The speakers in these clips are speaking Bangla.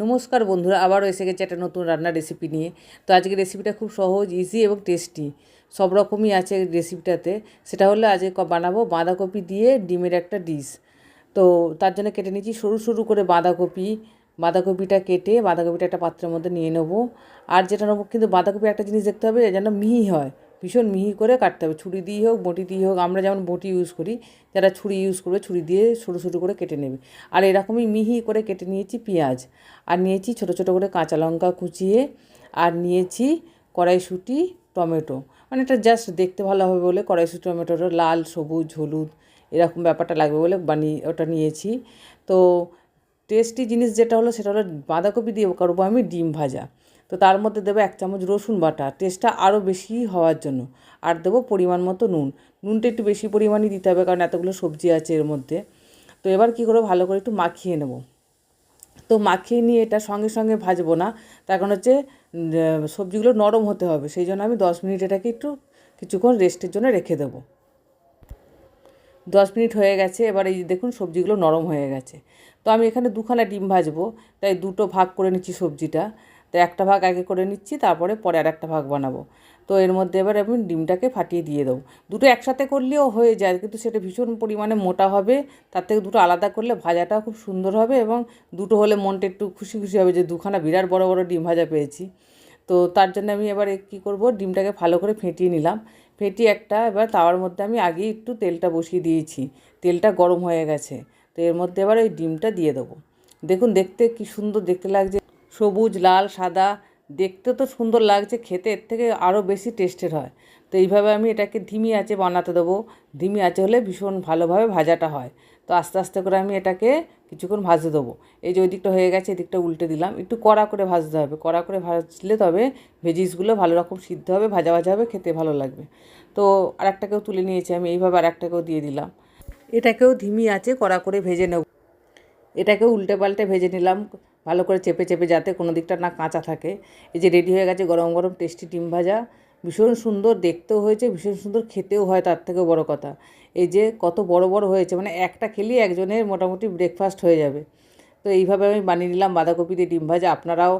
নমস্কার বন্ধুরা, আবারও এসে গেছে একটা নতুন রান্নার রেসিপি নিয়ে। তো আজকে রেসিপিটা খুব সহজ ইজি এবং টেস্টি সব রকমই আছে রেসিপিটাতে সেটা হলো আজকে বানাবো বাঁধাকপি দিয়ে ডিমের একটা ডিশ তো তার জন্য কেটে নিয়েছি সরু সরু করে বাঁধাকপি। বাঁধাকপিটা কেটে বাঁধাকপিটা একটা পাত্রের মধ্যে নিয়ে নেব। আর যেটা নেব, কিন্তু বাঁধাকপি একটা জিনিস দেখতে হবে, যেন মিহি হয়। ভীষণ মিহি করে কাটতে হবে। ছুরি দিয়ে হোক, বটি দিয়ে হোক, আমরা যেমন বটি ইউজ করি, যারা ছুরি ইউজ করবে ছুরি দিয়ে সরু সরু করে কেটে নেবে। আর এরকমই মিহি করে কেটে নিয়েছি পেঁয়াজ। আর নিয়েছি ছোটো ছোটো করে কাঁচা লঙ্কা কুচিয়ে, আর নিয়েছি কড়াইশুঁটি, টমেটো। মানে এটা জাস্ট দেখতে ভালো হবে বলে কড়াইশুঁটি, টমেটোটা লাল, সবুজ, হলুদ, এরকম ব্যাপারটা লাগবে বলে বানিয়ে, ওটা নিয়েছি। তো টেস্টি জিনিস যেটা হলো সেটা হলো বাঁধাকপি দিয়ে করব আমি ডিম ভাজা। তো তার মধ্যে দেবো এক চামচ রসুন বাটা। টেস্টটা আরও বেশি হওয়ার জন্য। আর দেবো পরিমাণ মতো নুন। নুনটা একটু বেশি পরিমাণই দিতে হবে কারণ এতগুলো সবজি আছে এর মধ্যে। তো এবার কী করব? ভালো করে একটু মাখিয়ে নেব। তো মাখিয়ে নিয়ে এটা সঙ্গে সঙ্গে ভাজবো না। তার কারণ হচ্ছে সবজিগুলো নরম হতে হবে। সেই জন্য আমি দশ মিনিট এটাকে একটু কিছুক্ষণ রেস্টের জন্য রেখে দেবো। দশ মিনিট হয়ে গেছে। এবার এই দেখুন, সবজিগুলো নরম হয়ে গেছে। তো আমি এখানে দুখানা ডিম ভাজবো। তাই দুটো ভাগ করে নিচ্ছি সবজিটা। তো একটা ভাগ আগে করে নিচ্ছি, তারপরে পরে আর একটা ভাগ বানাবো। তো এর মধ্যে এবার আমি ডিমটাকে ফাটিয়ে দিয়ে দেবো। দুটো একসাথে করলেও হয়ে যায়, কিন্তু সেটা ভীষণ পরিমাণে মোটা হবে। তার থেকে দুটো আলাদা করলে ভাজাটা খুব সুন্দর হবে এবং দুটো হলে মনটা একটু খুশি খুশি হবে যে দুখানা বিরাট বড় বড় ডিম ভাজা পেয়েছি। তো তার জন্য আমি এবার কী করব, ডিমটাকে ভালো করে ফেটিয়ে নিলাম। ফেটিয়ে একটা এবার তাওয়ার মধ্যে আমি আগেই একটু তেলটা বসিয়ে দিয়েছি। তেলটা গরম হয়ে গেছে। তো এর মধ্যে এবার ওই ডিমটা দিয়ে দেবো। দেখুন, দেখতে কি সুন্দর দেখতে লাগছে। সবুজ, লাল, সাদা। দেখতে তো সুন্দর লাগছে, খেতে এর থেকে আরও বেশি টেস্টের হয়। তো এইভাবে আমি এটাকে ধিমি আঁচে বানাতে দেবো। ধিমি আঁচে হলে ভীষণ ভালোভাবে ভাজাটা হয়। তো আস্তে আস্তে করে আমি এটাকে কিছুক্ষণ ভাজতে দেবো। এই যে ওই দিকটা হয়ে গেছে, এদিকটা উল্টে দিলাম। একটু কড়া করে ভাজতে হবে। কড়া করে ভাজলে তবে ভেজিসগুলো ভালো রকম সিদ্ধ হবে, ভাজা ভাজা হবে, খেতে ভালো লাগবে। তো আরেকটাকেও তুলে নিয়েছি আমি, এইভাবে আরেকটাকেও দিয়ে দিলাম। এটাকেও ধিমি আছে কড়া করে ভেজে নেব। এটাকেও উল্টে পাল্টে ভেজে নিলাম। ভালো করে চেপে চেপে যাতে কোনো দিকটা না কাঁচা থাকে। এই যে রেডি হয়ে গেছে গরম গরম টেস্টি ডিম ভাজা। ভীষণ সুন্দর, দেখতেও হয়েছে, ভীষণ সুন্দর, খেতেও হয় তার থেকেও বড় কথা। এই যে কত বড় বড় হয়েছে মানে একটা খেলেই একজনের মোটামুটি ব্রেকফাস্ট হয়ে যাবে। তো এইভাবে আমি বানিয়ে নিলাম বাঁধাকপি দিয়ে ডিম ভাজা। আপনারাও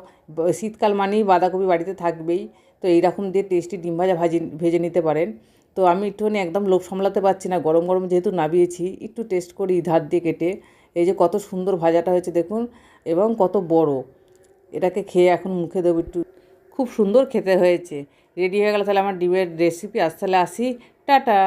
শীতকাল মানেই বাঁধাকপি বাড়িতে থাকবেই। তো এইরকম দিয়ে টেস্টি ডিম ভাজা ভাজি, ভেজে নিতে পারেন। তো আমি একটুখানি একদম লোভ সামলাতে পারছি না। গরম গরম যেহেতু নাবিয়েছি একটু টেস্ট করি ধার দিয়ে কেটে। এই যে কত সুন্দর ভাজাটা হয়েছে দেখুন, এবং কত বড়। এটাকে খেয়ে এখন মুখে দেবো একটু। খুব সুন্দর খেতে হয়েছে। রেডি হয়ে গেলে তাহলে আমার ডিমের রেসিপি আজ তাহলে আসি। টাটা।